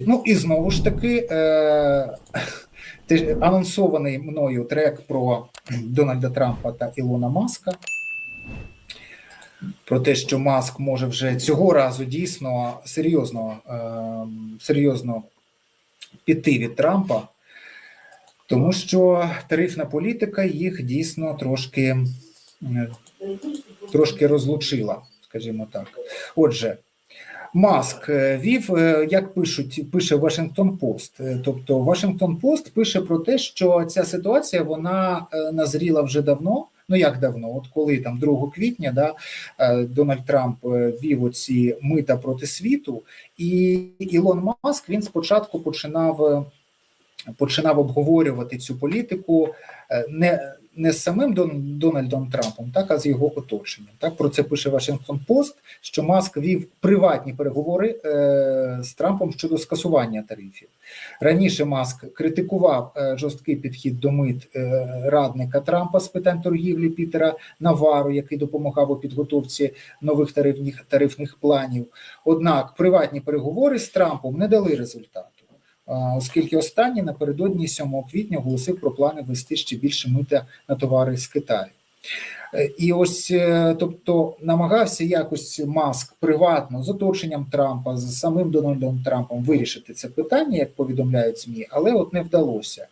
Ну і знову ж таки, е, анонсований мною трек про Дональда Трампа та Ілона Маска. Про те, що Маск може вже цього разу дійсно серйозно, е, серйозно піти від Трампа, тому що тарифна політика їх дійсно трошки, е, трошки розлучила, скажімо так. Отже, Маск е, вів, е, як пишуть, пише Вашингтон Пост. Е, Тобто Вашингтон Пост пише про те, що ця ситуація вона назріла вже давно. Ну як давно? От коли там 2 квітня да, Дональд Трамп вів оці мита проти світу, і Ілон Маск він спочатку починав. Починав обговорювати цю політику е, не, не з самим Дон, Дональдом Трампом, так а з його оточенням. Так про це пише Вашингтон Пост, що Маск вів приватні переговори е, з Трампом щодо скасування тарифів. Раніше Маск критикував е, жорсткий підхід до мит е, радника Трампа з питань торгівлі Пітера Навару, який допомагав у підготовці нових тарифних тарифних планів. Однак приватні переговори з Трампом не дали результату. Оскільки останній напередодні 7 квітня оголосив про плани ввести ще більше мита на товари з Китаю. Е, І ось, е, тобто, намагався якось Маск приватно з оточенням Трампа, з самим Дональдом Трампом вирішити це питання, як повідомляють ЗМІ, але от не вдалося.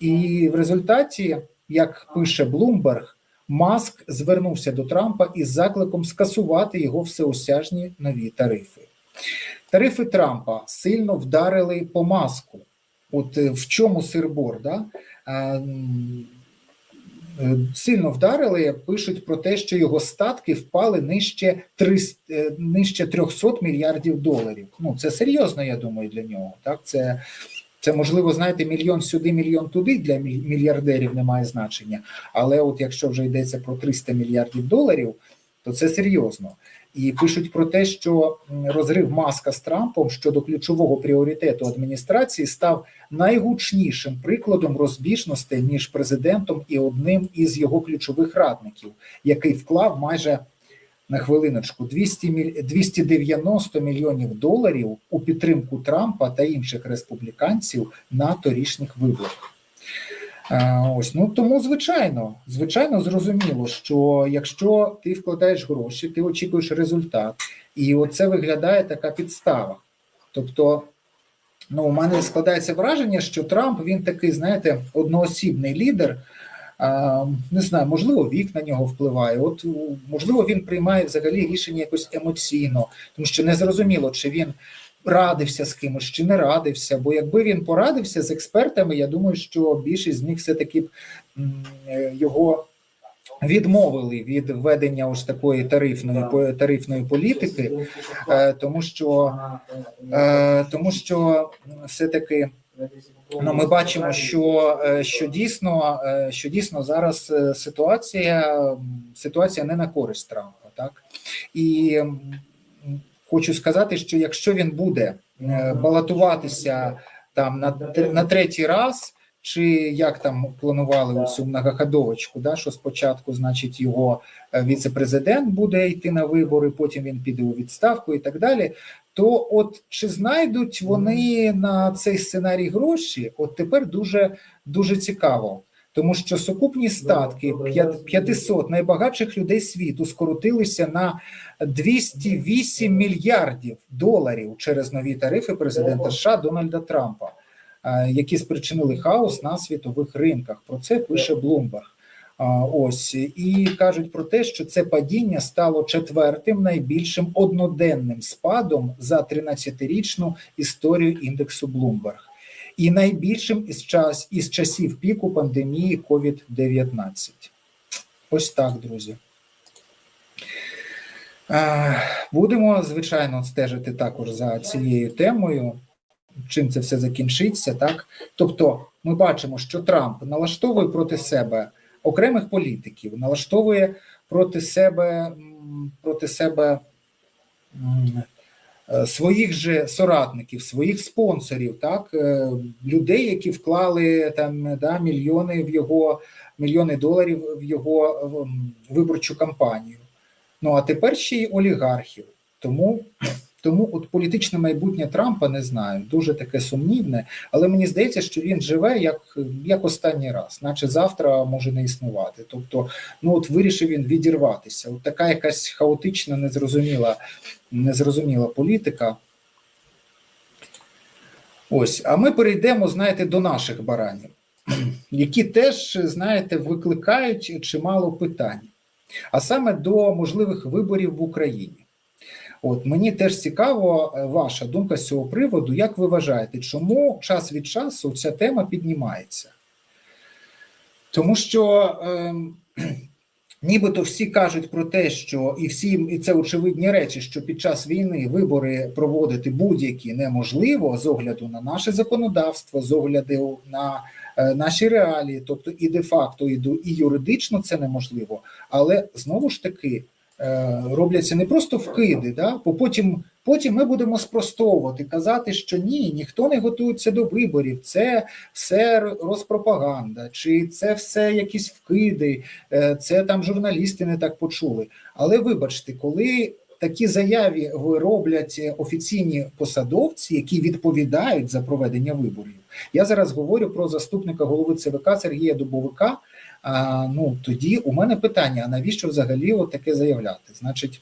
І в результаті, як пише Блумберг, Маск звернувся до Трампа із закликом скасувати його всеосяжні нові тарифи. Тарифи Трампа сильно вдарили по маску. От е, в чому сирбор? Да? М, е, Сильно вдарили, пишуть про те, що його статки впали нижче 300, е, нижче 300 мільярдів доларів. Ну це серйозно, я думаю, для нього. Так, це, це можливо, знаєте, мільйон сюди, мільйон туди для мільярдерів не має значення. Але от якщо вже йдеться про 300 мільярдів доларів, то це серйозно. І пишуть про те, що розрив маска з Трампом щодо ключового пріоритету адміністрації став найгучнішим прикладом розбіжностей між президентом і одним із його ключових радників, який вклав майже на хвилиночку 200 міль... 290 мільйонів доларів у підтримку Трампа та інших республіканців на торішніх виборах. Е, Ось ну тому, звичайно, звичайно, зрозуміло, що якщо ти вкладаєш гроші, ти очікуєш результат, і оце виглядає така підстава. Тобто, ну, у мене складається враження, що Трамп він такий, знаєте, одноосібний лідер. А, не знаю, можливо, вік на нього впливає. От можливо, він приймає взагалі рішення якось емоційно, тому що не зрозуміло, чи він радився з кимось, чи не радився. Бо якби він порадився з експертами, я думаю, що більшість з них все-таки б, е, його відмовили від введення ось такої тарифної тарифної політики, е, тому що е, тому що все-таки Ну, ми бачимо, що, е, що дійсно, е, що дійсно зараз е, ситуація, ситуація не на користь Трампа, так? І хочу сказати, що якщо він буде е, балотуватися там на, на третій раз, чи як там планували цю многоходовочку, да, що спочатку, значить, його е, віце-президент буде йти на вибори, потім він піде у відставку і так далі. То от чи знайдуть вони на цей сценарій гроші? От тепер дуже дуже цікаво, тому що сукупні статки п'ят- 500 найбагатших людей світу скоротилися на 208 мільярдів доларів через нові тарифи президента США Дональда Трампа, е, які спричинили хаос на світових ринках. Про це пише. А, Ось. І кажуть про те, що це падіння стало четвертим найбільшим одноденним спадом за 13-річну історію індексу Bloomberg і найбільшим із час із часів піку пандемії COVID-19. Ось так, друзі. Е, Будемо, звичайно, стежити також за цією темою, чим це все закінчиться. Так, тобто, ми бачимо, що Трамп налаштовує проти себе окремих політиків, налаштовує проти себе проти себе своїх же соратників, своїх спонсорів, так е, людей, які вклали там да, мільйони в його мільйони доларів в його виборчу кампанію. Ну а тепер ще й олігархів. Тому Тому от політичне майбутнє Трампа не знаю, дуже таке сумнівне, але мені здається, що він живе як, як останній раз, наче завтра може не існувати. Тобто, ну от вирішив він відірватися. От така якась хаотична, незрозуміла, незрозуміла політика. Ось, а ми перейдемо, знаєте, до наших баранів, які теж, знаєте, викликають чимало питань, а саме до можливих виборів в Україні. От мені теж цікаво е, ваша думка з цього приводу. Як ви вважаєте, чому час від часу ця тема піднімається? Тому що е, нібито всі кажуть про те, що і всі і це очевидні речі, що під час війни вибори проводити будь-які неможливо з огляду на наше законодавство, з огляду на е, наші реалії, тобто і де-факто, і, і юридично це неможливо, але знову ж таки робляться не просто вкиди, да, бо потім, потім ми будемо спростовувати, казати, що ні, ніхто не готується до виборів, це все розпропаганда, чи це все якісь вкиди, е, це там журналісти не так почули. Але вибачте, коли такі заяві роблять офіційні посадовці, які відповідають за проведення виборів, я зараз говорю про заступника голови ЦВК Сергія Дубовика. А, ну тоді у мене питання: а навіщо взагалі таке заявляти? Значить,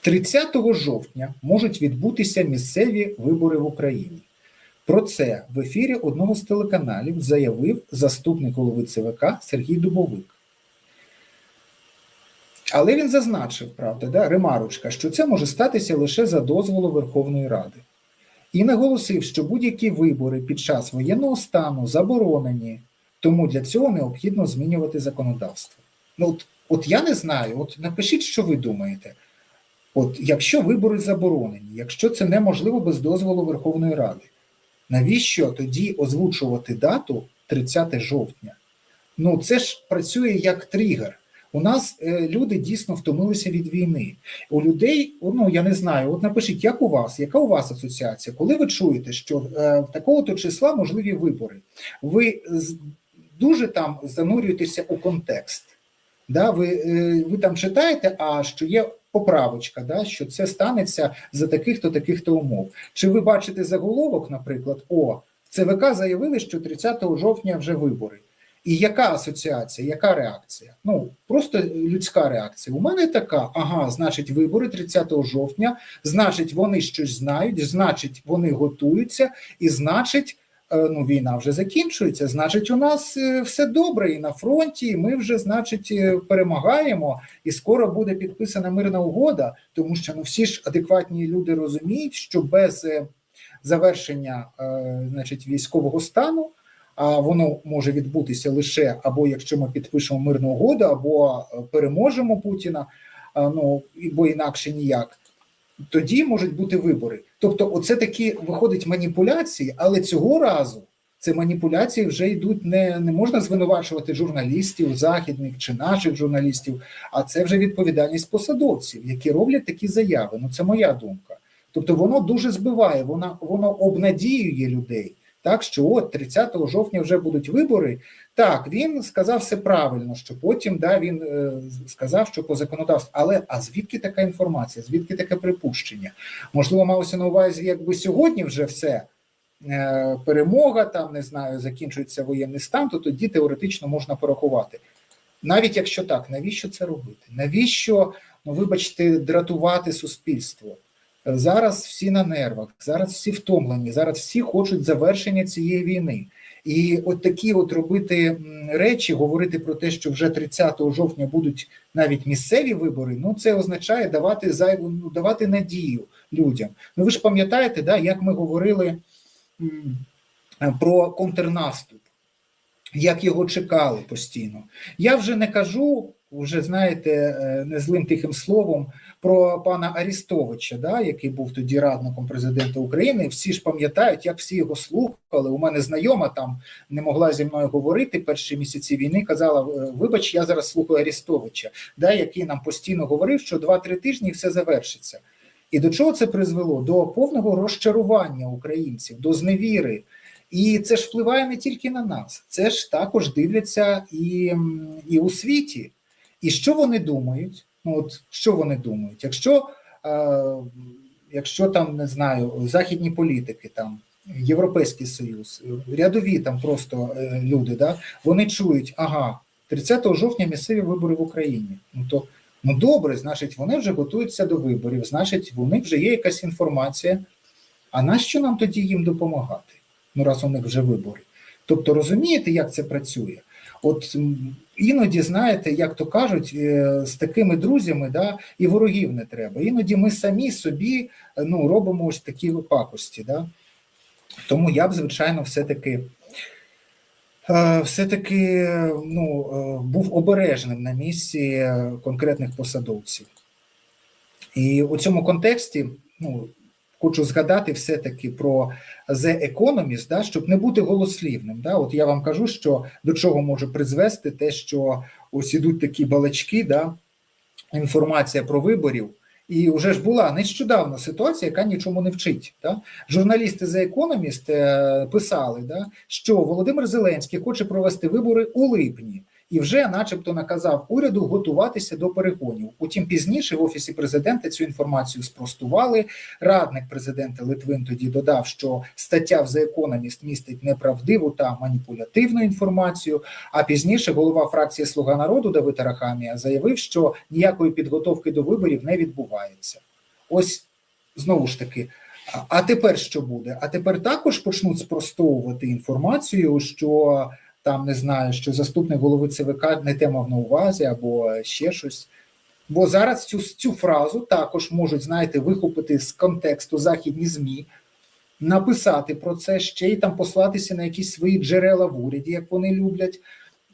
30 жовтня можуть відбутися місцеві вибори в Україні. Про це в ефірі одного з телеканалів заявив заступник голови ЦВК Сергій Дубовик. Але він зазначив, правда, да, ремарочка, що це може статися лише за дозволу Верховної Ради. І наголосив, що будь-які вибори під час воєнного стану заборонені, тому для цього необхідно змінювати законодавство. Ну, от, от я не знаю, от напишіть, що ви думаєте. От якщо вибори заборонені, якщо це неможливо без дозволу Верховної Ради, навіщо тоді озвучувати дату 30 жовтня? Ну це ж працює як тригер. У нас е, люди дійсно втомилися від війни. У людей, ну я не знаю, от напишіть, як у вас, яка у вас асоціація, коли ви чуєте, що е, такого-то числа можливі вибори, ви дуже там занурюєтеся у контекст. Да, ви, е, ви там читаєте, а що є поправочка, да, що це станеться за таких-то таких-то умов. Чи ви бачите заголовок, наприклад, о, ЦВК заявили, що 30 жовтня вже вибори. І яка асоціація, яка реакція? Ну, просто людська реакція. У мене така: ага, значить, вибори 30 жовтня, значить, вони щось знають, значить, вони готуються, і значить, ну, війна вже закінчується. Значить, у нас е, все добре і на фронті. і Ми вже, значить, е, перемагаємо, і скоро буде підписана мирна угода, тому що ну всі ж адекватні люди розуміють, що без е, завершення, е, значить, військового стану. А воно може відбутися лише або якщо ми підпишемо мирну угоду, або е, переможемо Путіна, ну бо інакше ніяк. Тоді можуть бути вибори. Тобто, оце такі виходить маніпуляції, але цього разу це маніпуляції вже йдуть не, не можна звинувачувати журналістів, західних чи наших журналістів, а це вже відповідальність посадовців, які роблять такі заяви. Ну це моя думка. Тобто, воно дуже збиває, воно, воно обнадіює людей. Так що от 30 жовтня вже будуть вибори. Так, він сказав все правильно, що потім да, він е, сказав, що по законодавству. Але а звідки така інформація? Звідки таке припущення? Можливо, малося на увазі, якби сьогодні вже все е, перемога, там не знаю, закінчується воєнний стан, то тоді теоретично можна порахувати. Навіть якщо так, навіщо це робити? Навіщо, ну вибачте, дратувати суспільство? Зараз всі на нервах, зараз всі втомлені, зараз всі хочуть завершення цієї війни. І от такі от робити речі, говорити про те, що вже 30 жовтня будуть навіть місцеві вибори. Ну це означає давати зайву, ну, давати надію людям. Ну ви ж пам'ятаєте, да, як ми говорили про контрнаступ, як його чекали постійно. Я вже не кажу, вже знаєте, е, незлим тихим словом про пана Арістовича, да, який був тоді радником президента України. Всі ж пам'ятають, як всі його слухали. У мене знайома там не могла зі мною говорити перші місяці війни. Казала: «Е, Вибач, я зараз слухаю Арістовича, да, який нам постійно говорив, що 2-3 тижні все завершиться. І до чого це призвело? До повного розчарування українців, до зневіри. І це ж впливає не тільки на нас, це ж також дивляться і, і у світі. І що вони думають? Ну от що вони думають? Якщо е, якщо там не знаю, західні політики, там Європейський Союз, рядові там просто е, люди, да, вони чують, ага, 30 жовтня місцеві вибори в Україні. Ну то ну добре, значить, вони вже готуються до виборів, значить, них вже є якась інформація. А нащо нам тоді їм допомагати? Ну, раз у них вже вибори. Тобто, розумієте, як це працює? От іноді, знаєте, як то кажуть, е, з такими друзями да, і ворогів не треба. Іноді ми самі собі е, ну, робимо ось такі пакості. Да? Тому я б, звичайно, все-таки е, все-таки ну, був обережним на місці конкретних посадовців. І у цьому контексті ну, хочу згадати все-таки про The Economist, да, щоб не бути голослівним. Да. От я вам кажу, що до чого може призвести те, що ось ідуть такі балачки, да, інформація про виборів. І вже ж була нещодавно ситуація, яка нічому не вчить. Да? Журналісти The Economist е, писали, да, що Володимир Зеленський хоче провести вибори у липні і вже, начебто, наказав уряду готуватися до перегонів. Утім, пізніше в офісі президента цю інформацію спростували. Радник президента Литвин тоді додав, що стаття в The Economist містить неправдиву та маніпулятивну інформацію. А пізніше голова фракції Слуга народу Давид Арахамія заявив, що ніякої підготовки до виборів не відбувається. Ось знову ж таки. а- тепер що буде? А тепер також почнуть спростовувати інформацію, що там не знаю, що заступник голови ЦВК не те мав на увазі або ще щось. Бо зараз цю, цю фразу також можуть, знаєте, вихопити з контексту західні ЗМІ, написати про це ще й там послатися на якісь свої джерела в уряді, як вони люблять.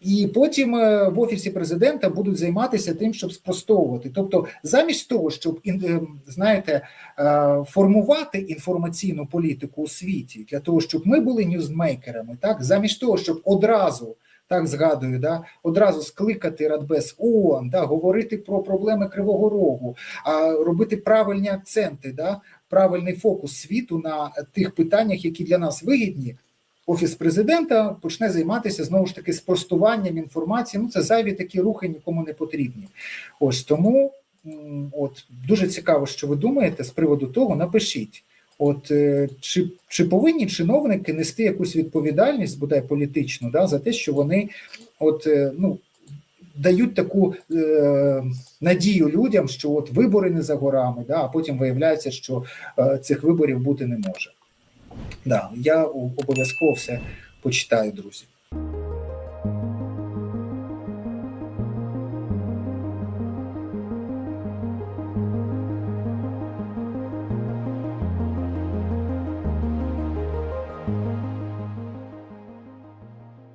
І потім е, в офісі президента будуть займатися тим, щоб спростовувати. Тобто, замість того, щоб е, знаєте, е, формувати інформаційну політику у світі для того, щоб ми були ньюзмейкерами, так замість того, щоб одразу так згадую, да одразу скликати Радбез ООН, да, говорити про проблеми Кривого Рогу, а робити правильні акценти, да, правильний фокус світу на тих питаннях, які для нас вигідні. Офіс президента почне займатися знову ж таки спростуванням інформації. Ну це зайві такі рухи нікому не потрібні. Ось тому от дуже цікаво, що ви думаєте з приводу того. Напишіть, от е, чи, чи повинні чиновники нести якусь відповідальність, бодай політичну, да, за те, що вони от е, ну. Дають таку е, надію людям, що от вибори не за горами, да, а потім виявляється, що е, цих виборів бути не може. Да, я обов'язково все почитаю, друзі.